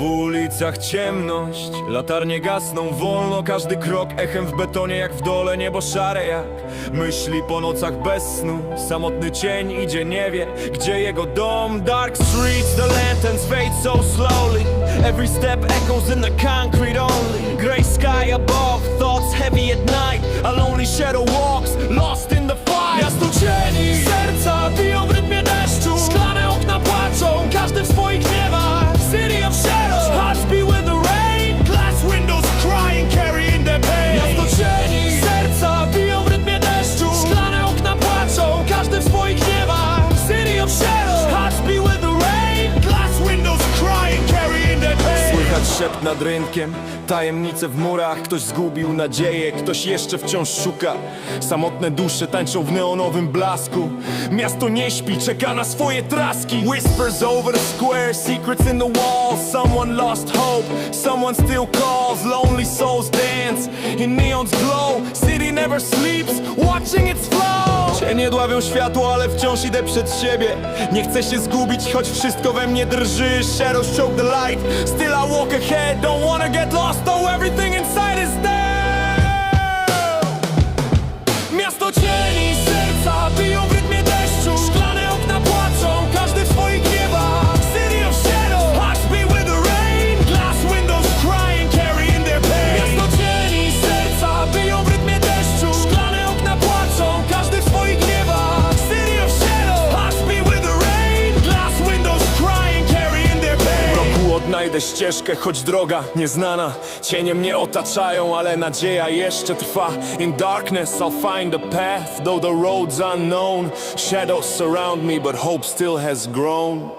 ulicach ciemność Latarnie gasną wolno Każdy krok echem w betonie jak w dole Niebo szare jak myśli po nocach bez snu. Samotny cień idzie nie wie Gdzie jego dom. Dark streets the lanterns fade so slowly. Every step echoes in the concrete only. Gray sky above Thoughts heavy at night. A lonely shadow walks Lost nad rynkiem. Tajemnice w murach Ktoś zgubił nadzieję Ktoś jeszcze wciąż szuka. Samotne dusze tańczą w neonowym blasku. Miasto nie śpi, czeka na swoje traski. Whispers over the square Secrets in the walls Someone lost hope Someone still calls. Lonely souls dance In neon's glow. City never sleeps Watching its Cienie dławią światło, ale wciąż idę przed siebie. Nie chcę się zgubić, choć wszystko we mnie drży. Shadows choke the light. Still I walk ahead. Don't wanna get lost Though everything inside is there znajdę ścieżkę, choć droga nieznana Cienie mnie otaczają, ale nadzieja jeszcze trwa. In darkness I'll find a path, though the road's unknown Shadows surround me, but hope still has grown.